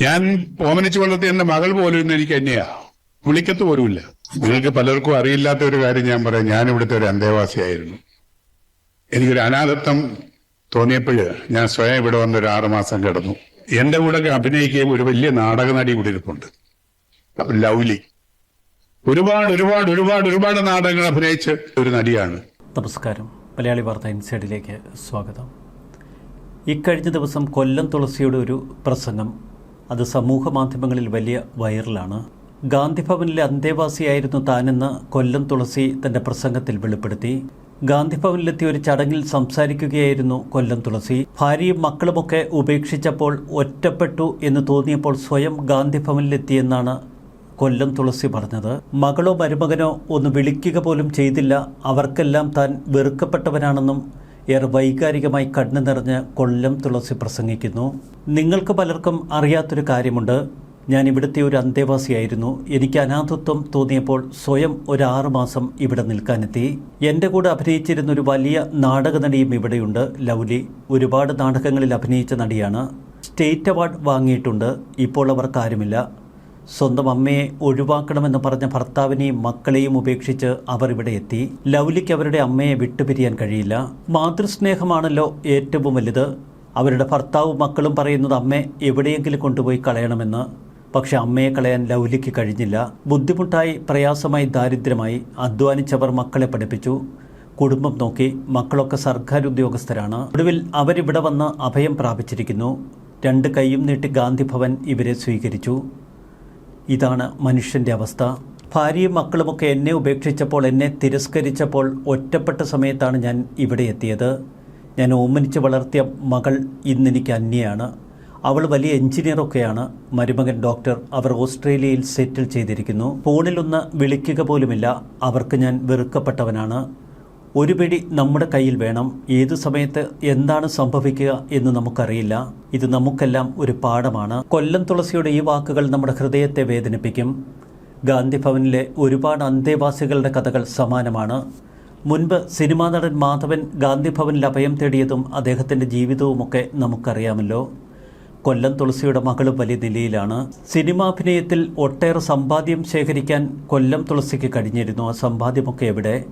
ഞാൻ ഓമനിച്ചു വളർത്തിയ എന്റെ മകൾ പോലും എനിക്ക് എന്നെയാ. വിളിക്കത്ത് പോലുമില്ല. നിങ്ങൾക്ക് പലർക്കും അറിയില്ലാത്ത ഒരു കാര്യം ഞാൻ പറയാം. ഞാൻ ഇവിടുത്തെ ഒരു അന്തേവാസിയായിരുന്നു. എനിക്കൊരു അനാഥത്വം തോന്നിയപ്പോഴ് ഞാൻ സ്വയം ഇവിടെ വന്ന് ഒരു ആറുമാസം കിടന്നു. എന്റെ കൂടെ അഭിനയിക്കുകയും ഒരു വലിയ നാടക നടി കൂടി ഇരിപ്പുണ്ട്. ലൗലി. ഒരുപാട് ഒരുപാട് ഒരുപാട് ഒരുപാട് നാടകങ്ങൾ അഭിനയിച്ച ഒരു നടിയാണ്. നമസ്കാരം. മലയാളി വാർത്ത ഇൻസൈഡിലേക്ക് സ്വാഗതം. ഇക്കഴിഞ്ഞ ദിവസം കൊല്ലം തുളസിയുടെ ഒരു പ്രസംഗം അത് സമൂഹ മാധ്യമങ്ങളിൽ വലിയ വൈറലാണ്. ഗാന്ധിഭവനിലെ അന്തേവാസിയായിരുന്നു താനെന്ന് കൊല്ലം തുളസി തന്റെ പ്രസംഗത്തിൽ വെളിപ്പെടുത്തി. ഗാന്ധിഭവനിലെത്തിയ ഒരു ചടങ്ങിൽ സംസാരിക്കുകയായിരുന്നു കൊല്ലം തുളസി. ഭാര്യയും മക്കളുമൊക്കെ ഉപേക്ഷിച്ചപ്പോൾ ഒറ്റപ്പെട്ടു എന്ന് തോന്നിയപ്പോൾ സ്വയം ഗാന്ധിഭവനിലെത്തിയെന്നാണ് കൊല്ലം തുളസി പറഞ്ഞത്. മകളോ മരുമകനോ ഒന്ന് വിളിക്കുക പോലും ചെയ്തില്ല. അവർക്കെല്ലാം താൻ വെറുക്കപ്പെട്ടവനാണെന്നും ഏറെ വൈകാരികമായി കണ്ണു നിറഞ്ഞ് കൊല്ലം തുളസി പ്രസംഗിക്കുന്നു. നിങ്ങൾക്ക് പലർക്കും അറിയാത്തൊരു കാര്യമുണ്ട്. ഞാൻ ഇവിടുത്തെ ഒരു അന്തേവാസിയായിരുന്നു. എനിക്ക് അനാഥത്വം തോന്നിയപ്പോൾ സ്വയം ഒരു ആറ് മാസം ഇവിടെ നിൽക്കാനെത്തി. എന്റെ കൂടെ അഭിനയിച്ചിരുന്ന ഒരു വലിയ നാടക നടിയും ഇവിടെയുണ്ട് ലൗലി. ഒരുപാട് നാടകങ്ങളിൽ അഭിനയിച്ച നടിയാണ്. സ്റ്റേറ്റ് അവാർഡ് വാങ്ങിയിട്ടുണ്ട്. ഇപ്പോൾ അവർക്കാരുമില്ല സ്വന്തം അമ്മയെ ഒഴിവാക്കണമെന്ന് പറഞ്ഞ ഭർത്താവിനെയും മക്കളെയും ഉപേക്ഷിച്ച് അവർ ഇവിടെ എത്തി. ലൗലിക്ക് അവരുടെ അമ്മയെ വിട്ടുപിരിയാൻ കഴിയില്ല. മാതൃസ്നേഹമാണല്ലോ ഏറ്റവും വലുത്. അവരുടെ ഭർത്താവും മക്കളും പറയുന്നത് അമ്മയെ എവിടെയെങ്കിലും കൊണ്ടുപോയി കളയണമെന്ന്. പക്ഷെ അമ്മയെ കളയാൻ ലൗലിക്ക് കഴിഞ്ഞില്ല. ബുദ്ധിമുട്ടായി പ്രയാസമായി ദാരിദ്ര്യമായി അധ്വാനിച്ചവർ മക്കളെ പഠിപ്പിച്ചു. കുടുംബം നോക്കി മക്കളൊക്കെ സർക്കാർ ഉദ്യോഗസ്ഥരാണ് ഒടുവിൽ അവരിവിടെ വന്ന് അഭയം പ്രാപിച്ചിരിക്കുന്നു. രണ്ട് കൈയും നീട്ടി ഗാന്ധിഭവൻ ഇവരെ സ്വീകരിച്ചു. ഇതാണ് മനുഷ്യന്റെ അവസ്ഥ. ഭാര്യയും മക്കളുമൊക്കെ എന്നെ ഉപേക്ഷിച്ചപ്പോൾ എന്നെ തിരസ്കരിച്ചപ്പോൾ ഒറ്റപ്പെട്ട സമയത്താണ് ഞാൻ ഇവിടെ എത്തിയത്. ഞാൻ ഓമനിച്ച് വളർത്തിയ മകൾ ഇന്നെനിക്ക് അന്യയാണ്. അവൾ വലിയ എഞ്ചിനീയറൊക്കെയാണ്. മരുമകൻ ഡോക്ടർ അവർ ഓസ്ട്രേലിയയിൽ സെറ്റിൽ ചെയ്തിരിക്കുന്നു. ഫോണിലൊന്ന് വിളിക്കുക പോലുമില്ല. അവർക്ക് ഞാൻ വെറുക്കപ്പെട്ടവനാണ്. ഒരു പിടി നമ്മുടെ കയ്യിൽ വേണം. ഏതു സമയത്ത് എന്താണ് സംഭവിക്കുക എന്ന് നമുക്കറിയില്ല. ഇത് നമുക്കെല്ലാം ഒരു പാഠമാണ്. കൊല്ലം തുളസിയുടെ ഈ വാക്കുകൾ നമ്മുടെ ഹൃദയത്തെ വേദനിപ്പിക്കും. ഗാന്ധിഭവനിലെ ഒരുപാട് അന്തേവാസികളുടെ കഥകൾ സമാനമാണ്. മുൻപ് സിനിമാ നടൻ മാധവൻ ഗാന്ധിഭവനിൽ അഭയം തേടിയതും അദ്ദേഹത്തിന്റെ ജീവിതവുമൊക്കെ നമുക്കറിയാമല്ലോ. കൊല്ലം തുളസിയുടെ മകളും വലിയ നിലയിലാണ്. സിനിമാഭിനയത്തിൽ ഒട്ടേറെ സമ്പാദ്യം ശേഖരിക്കാൻ കൊല്ലം തുളസിക്ക് കഴിഞ്ഞിരുന്നു. ആ സമ്പാദ്യമൊക്കെ എവിടെ?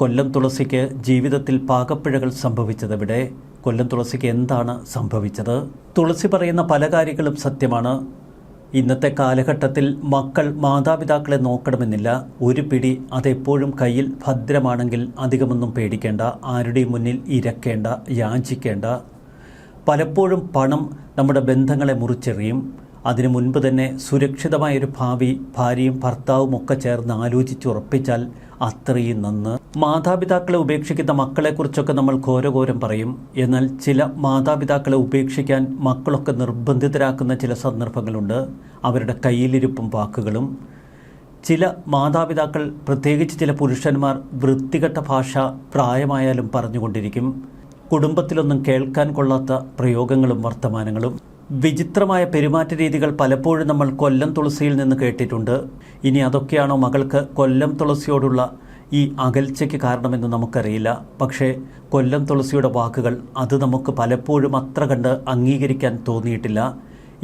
കൊല്ലം തുളസിക്ക് ജീവിതത്തിൽ പാകപ്പിഴകൾ സംഭവിച്ചതെവിടെ. കൊല്ലം തുളസിക്ക് എന്താണ് സംഭവിച്ചത്? തുളസി പറയുന്ന പല കാര്യങ്ങളും സത്യമാണ്. ഇന്നത്തെ കാലഘട്ടത്തിൽ മക്കൾ മാതാപിതാക്കളെ നോക്കണമെന്നില്ല. ഒരു പിടി അതെപ്പോഴും കയ്യിൽ ഭദ്രമാണെങ്കിൽ അധികമൊന്നും പേടിക്കേണ്ട. ആരുടെയും മുന്നിൽ ഇരക്കേണ്ട യാചിക്കേണ്ട. പലപ്പോഴും പണം നമ്മുടെ ബന്ധങ്ങളെ മുറിച്ചെറിയും. അതിനു മുൻപ് തന്നെ സുരക്ഷിതമായൊരു ഭാവി ഭാര്യയും ഭർത്താവും ഒക്കെ ചേർന്ന് ആലോചിച്ചുറപ്പിച്ചാൽ അത്രയും നന്ന്. മാതാപിതാക്കളെ ഉപേക്ഷിക്കുന്ന മക്കളെക്കുറിച്ചൊക്കെ നമ്മൾ ഘോരഘോരം പറയും. എന്നാൽ ചില മാതാപിതാക്കളെ ഉപേക്ഷിക്കാൻ മക്കളൊക്കെ നിർബന്ധിതരാക്കുന്ന ചില സന്ദർഭങ്ങളുണ്ട്. അവരുടെ കയ്യിലിരിപ്പും വാക്കുകളും. ചില മാതാപിതാക്കൾ പ്രത്യേകിച്ച് ചില പുരുഷന്മാർ വൃത്തികെട്ട ഭാഷ പ്രായമായാലും പറഞ്ഞുകൊണ്ടിരിക്കും. കുടുംബത്തിലൊന്നും കേൾക്കാൻ കൊള്ളാത്ത പ്രയോഗങ്ങളും വർത്തമാനങ്ങളും. വിചിത്രമായ പെരുമാറ്റ രീതികൾ പലപ്പോഴും നമ്മൾ കൊല്ലം തുളസിയിൽ നിന്ന് കേട്ടിട്ടുണ്ട്. ഇനി അതൊക്കെയാണോ മകൾക്ക് കൊല്ലം തുളസിയോടുള്ള ഈ അകൽച്ചയ്ക്ക് കാരണമെന്ന് നമുക്കറിയില്ല. പക്ഷേ കൊല്ലം തുളസിയുടെ വാക്കുകൾ അത് നമുക്ക് പലപ്പോഴും അത്ര കണ്ട് അംഗീകരിക്കാൻ തോന്നിയിട്ടില്ല.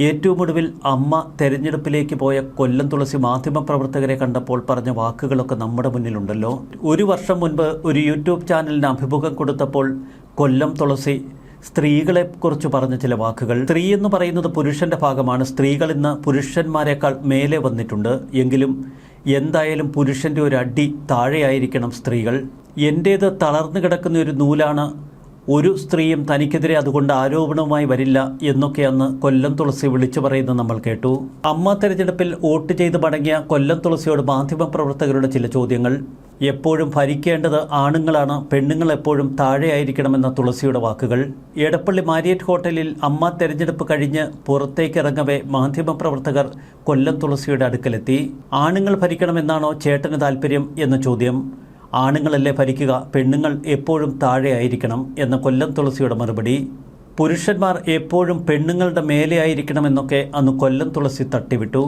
ഏറ്റവും ഒടുവിൽ അമ്മ തെരഞ്ഞെടുപ്പിലേക്ക് പോയ കൊല്ലം തുളസി മാധ്യമപ്രവർത്തകരെ കണ്ടപ്പോൾ പറഞ്ഞ വാക്കുകളൊക്കെ നമ്മുടെ മുന്നിലുണ്ടല്ലോ. ഒരു വർഷം മുൻപ് ഒരു യൂട്യൂബ് ചാനലിന് അഭിമുഖം കൊടുത്തപ്പോൾ കൊല്ലം തുളസി സ്ത്രീകളെക്കുറിച്ച് പറഞ്ഞ ചില വാക്കുകൾ. സ്ത്രീ എന്ന് പറയുന്നത് പുരുഷന്റെ ഭാഗമാണ്. സ്ത്രീകൾ ഇന്ന് പുരുഷന്മാരെക്കാൾ മേലെ വന്നിട്ടുണ്ട്. എങ്കിലും എന്തായാലും പുരുഷന്റെ ഒരു അടി താഴെയായിരിക്കണം സ്ത്രീകൾ. എന്റേത് തളർന്നു കിടക്കുന്ന ഒരു നൂലാണ് ഒരു സ്ത്രീയും തനിക്കെതിരെ അതുകൊണ്ട് ആരോപണവുമായി വരില്ല എന്നൊക്കെ അന്ന് കൊല്ലം തുളസി വിളിച്ചു പറയുന്നത് നമ്മൾ കേട്ടു. അമ്മ തെരഞ്ഞെടുപ്പിൽ വോട്ട് ചെയ്ത് മടങ്ങിയ കൊല്ലം തുളസിയോട് മാധ്യമപ്രവർത്തകരുടെ ചില ചോദ്യങ്ങൾ. എപ്പോഴും ഭരിക്കേണ്ടത് ആണുങ്ങളാണ് പെണ്ണുങ്ങൾ എപ്പോഴും താഴെയായിരിക്കണമെന്ന തുളസിയുടെ വാക്കുകൾ. എടപ്പള്ളി മാരിയറ്റ് ഹോട്ടലിൽ അമ്മ തെരഞ്ഞെടുപ്പ് കഴിഞ്ഞ് പുറത്തേക്കിറങ്ങവേ മാധ്യമപ്രവർത്തകർ കൊല്ലം തുളസിയുടെ അടുക്കലെത്തി. ആണുങ്ങൾ ഭരിക്കണമെന്നാണോ ചേട്ടന് താല്പര്യം എന്ന ചോദ്യം. ആണുങ്ങളല്ലേ ഭരിക്കുക? പെണ്ണുങ്ങൾ എപ്പോഴും താഴെയായിരിക്കണം എന്ന കൊല്ലം തുളസിയുടെ മറുപടി. പുരുഷന്മാർ എപ്പോഴും പെണ്ണുങ്ങളുടെ മേലെയായിരിക്കണമെന്നൊക്കെ അന്ന് കൊല്ലം തുളസി തട്ടിവിട്ടു.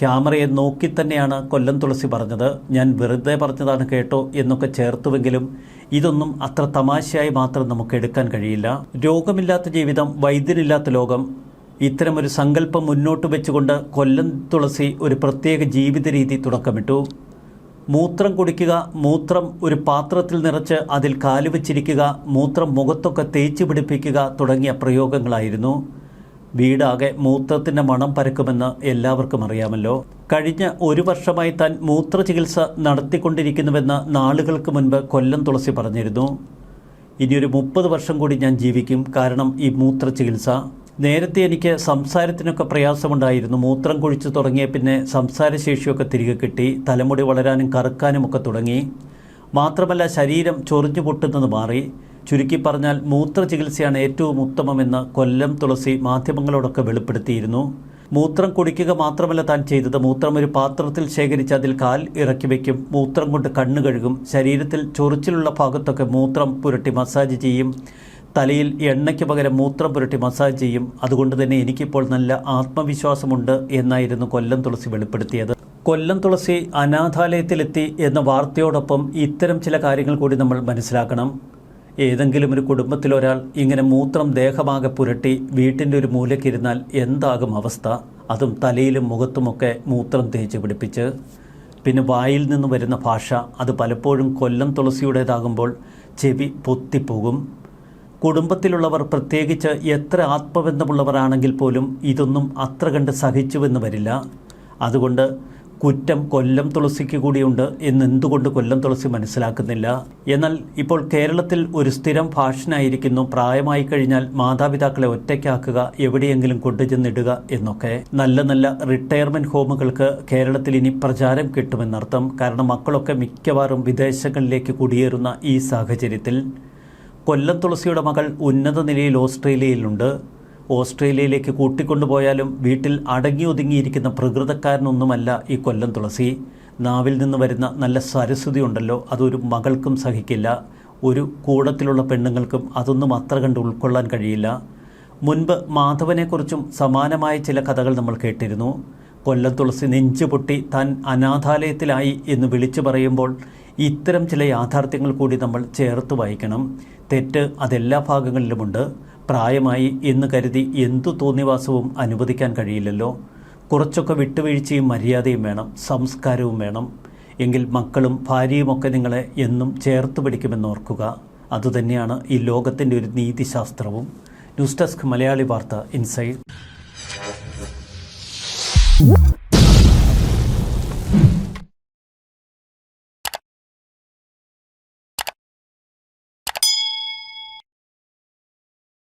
ക്യാമറയെ നോക്കി തന്നെയാണ് കൊല്ലം തുളസി പറഞ്ഞത്. ഞാൻ വെറുതെ പറഞ്ഞതാണ് കേട്ടോ എന്നൊക്കെ ചേർത്തുവെങ്കിലും ഇതൊന്നും അത്ര തമാശയായി മാത്രം നമുക്ക് എടുക്കാൻ കഴിയില്ല. രോഗമില്ലാത്ത ജീവിതം വൈദ്യനില്ലാത്ത ലോകം. ഇത്തരമൊരു സങ്കല്പം മുന്നോട്ട് വെച്ചുകൊണ്ട് കൊല്ലം തുളസി ഒരു പ്രത്യേക ജീവിത രീതി തുടക്കമിട്ടു. മൂത്രം കുടിക്കുക മൂത്രം ഒരു പാത്രത്തിൽ നിറച്ച് അതിൽ കാലുവച്ചിരിക്കുക മൂത്രം മുഖത്തൊക്കെ തേച്ച് പിടിപ്പിക്കുക തുടങ്ങിയ പ്രയോഗങ്ങളായിരുന്നു. വീടാകെ മൂത്രത്തിന്റെ മണം പരക്കുമെന്ന് എല്ലാവർക്കും അറിയാമല്ലോ. കഴിഞ്ഞ ഒരു വർഷമായി താൻ മൂത്രചികിത്സ നടത്തിക്കൊണ്ടിരിക്കുന്നുവെന്ന് നാളുകൾക്ക് മുൻപ് കൊല്ലം തുളസി പറഞ്ഞിരുന്നു. ഇനിയൊരു മുപ്പത് വർഷം കൂടി ഞാൻ ജീവിക്കും. കാരണം ഈ മൂത്ര ചികിത്സ നേരത്തെ എനിക്ക് സംസാരത്തിനൊക്കെ പ്രയാസമുണ്ടായിരുന്നു. മൂത്രം കുഴിച്ച് തുടങ്ങിയ പിന്നെ സംസാരശേഷിയൊക്കെ തിരികെ കിട്ടി. തലമുടി വളരാനും കറുക്കാനും ഒക്കെ തുടങ്ങി. മാത്രമല്ല ശരീരം ചൊറിഞ്ഞു പൊട്ടുന്നത് മാറി. ചുരുക്കി പറഞ്ഞാൽ മൂത്ര ചികിത്സയാണ് ഏറ്റവും ഉത്തമമെന്ന് കൊല്ലം തുളസി മാധ്യമങ്ങളോടൊക്കെ വെളിപ്പെടുത്തിയിരുന്നു. മൂത്രം കുടിക്കുക മാത്രമല്ല താൻ ചെയ്തത്. മൂത്രം ഒരു പാത്രത്തിൽ ശേഖരിച്ച് അതിൽ കാൽ ഇറക്കി വയ്ക്കും മൂത്രം കൊണ്ട് കണ്ണു കഴുകും. ശരീരത്തിൽ ചൊറിച്ചിലുള്ള ഭാഗത്തൊക്കെ മൂത്രം പുരട്ടി മസാജ് ചെയ്യും. തലയിൽ എണ്ണയ്ക്ക് പകരം മൂത്രം പുരട്ടി മസാജ് ചെയ്യും. അതുകൊണ്ട് തന്നെ എനിക്കിപ്പോൾ നല്ല ആത്മവിശ്വാസമുണ്ട് എന്നായിരുന്നു കൊല്ലം തുളസി വെളിപ്പെടുത്തിയത്. കൊല്ലം തുളസി അനാഥാലയത്തിലെത്തി എന്ന വാർത്തയോടൊപ്പം ഇത്തരം ചില കാര്യങ്ങൾ കൂടി നമ്മൾ മനസ്സിലാക്കണം. ഏതെങ്കിലും ഒരു കുടുംബത്തിലൊരാൾ ഇങ്ങനെ മൂത്രം ദേഹമാകെ പുരട്ടി വീട്ടിന്റെ ഒരു മൂലക്കിരുന്നാൽ എന്താകും അവസ്ഥ? അതും തലയിലും മുഖത്തുമൊക്കെ മൂത്രം തേച്ച് പിടിപ്പിച്ച്. പിന്നെ വായിൽ നിന്ന് വരുന്ന ഭാഷ അത് പലപ്പോഴും കൊല്ലം തുളസിയുടേതാകുമ്പോൾ ചെവി പൊത്തിപ്പോകും. കുടുംബത്തിലുള്ളവർ പ്രത്യേകിച്ച് എത്ര ആത്മബന്ധമുള്ളവരാണെങ്കിൽ പോലും ഇതൊന്നും അത്ര കണ്ട് സഹിച്ചുവെന്ന് വരില്ല. അതുകൊണ്ട് കുറ്റം കൊല്ലം തുളസിക്ക് കൂടിയുണ്ട് എന്നെന്തുകൊണ്ട് കൊല്ലം തുളസി മനസ്സിലാക്കുന്നില്ല. എന്നാൽ ഇപ്പോൾ കേരളത്തിൽ ഒരു സ്ഥിരം ഫാഷനായിരിക്കുന്നു. പ്രായമായി കഴിഞ്ഞാൽ മാതാപിതാക്കളെ ഒറ്റയ്ക്കാക്കുക എവിടെയെങ്കിലും കൊണ്ടുചെന്നിടുക എന്നൊക്കെ. നല്ല നല്ല റിട്ടയർമെന്റ് ഹോമുകൾക്ക് കേരളത്തിൽ ഇനി പ്രചാരം കിട്ടുമെന്നർത്ഥം. കാരണം മക്കളൊക്കെ മിക്കവാറും വിദേശങ്ങളിലേക്ക് കുടിയേറുന്ന ഈ സാഹചര്യത്തിൽ കൊല്ലം തുളസിയുടെ മകൾ ഉന്നത നിലയിൽ ഓസ്ട്രേലിയയിലുണ്ട്. ഓസ്ട്രേലിയയിലേക്ക് കൂട്ടിക്കൊണ്ടുപോയാലും വീട്ടിൽ അടങ്ങി ഒതുങ്ങിയിരിക്കുന്ന പ്രകൃതക്കാരനൊന്നുമല്ല ഈ കൊല്ലം തുളസി. നാവിൽ നിന്ന് വരുന്ന നല്ല സരസ്വതി ഉണ്ടല്ലോ അതൊരു മകൾക്കും സഹിക്കില്ല. ഒരു കൂടത്തിലുള്ള പെണ്ണുങ്ങൾക്കും അതൊന്നും അത്ര കണ്ട് ഉൾക്കൊള്ളാൻ കഴിയില്ല. മുൻപ് മാധവനെക്കുറിച്ചും സമാനമായ ചില കഥകൾ നമ്മൾ കേട്ടിരുന്നു. കൊല്ലം തുളസി നെഞ്ചു പൊട്ടി താൻ അനാഥാലയത്തിലായി എന്ന് വിളിച്ചു പറയുമ്പോൾ ഇത്തരം ചില യാഥാർത്ഥ്യങ്ങൾ കൂടി നമ്മൾ ചേർത്ത് വായിക്കണം. തെറ്റ് അതെല്ലാ ഭാഗങ്ങളിലുമുണ്ട്. പ്രായമായി എന്ന് കരുതി എന്തു തോന്നിവാസവും അനുവദിക്കാൻ കഴിയില്ലല്ലോ. കുറച്ചൊക്കെ വിട്ടുവീഴ്ചയും മര്യാദയും വേണം സംസ്കാരവും വേണം. എങ്കിൽ മക്കളും ഭാര്യയുമൊക്കെ നിങ്ങളെ എന്നും ചേർത്ത് പിടിക്കുമെന്നോർക്കുക അതുതന്നെയാണ് ഈ ലോകത്തിന്റെ ഒരു നീതിശാസ്ത്രവും. ന്യൂസ് ഡെസ്ക് മലയാളി വാർത്ത ഇൻസൈഡ്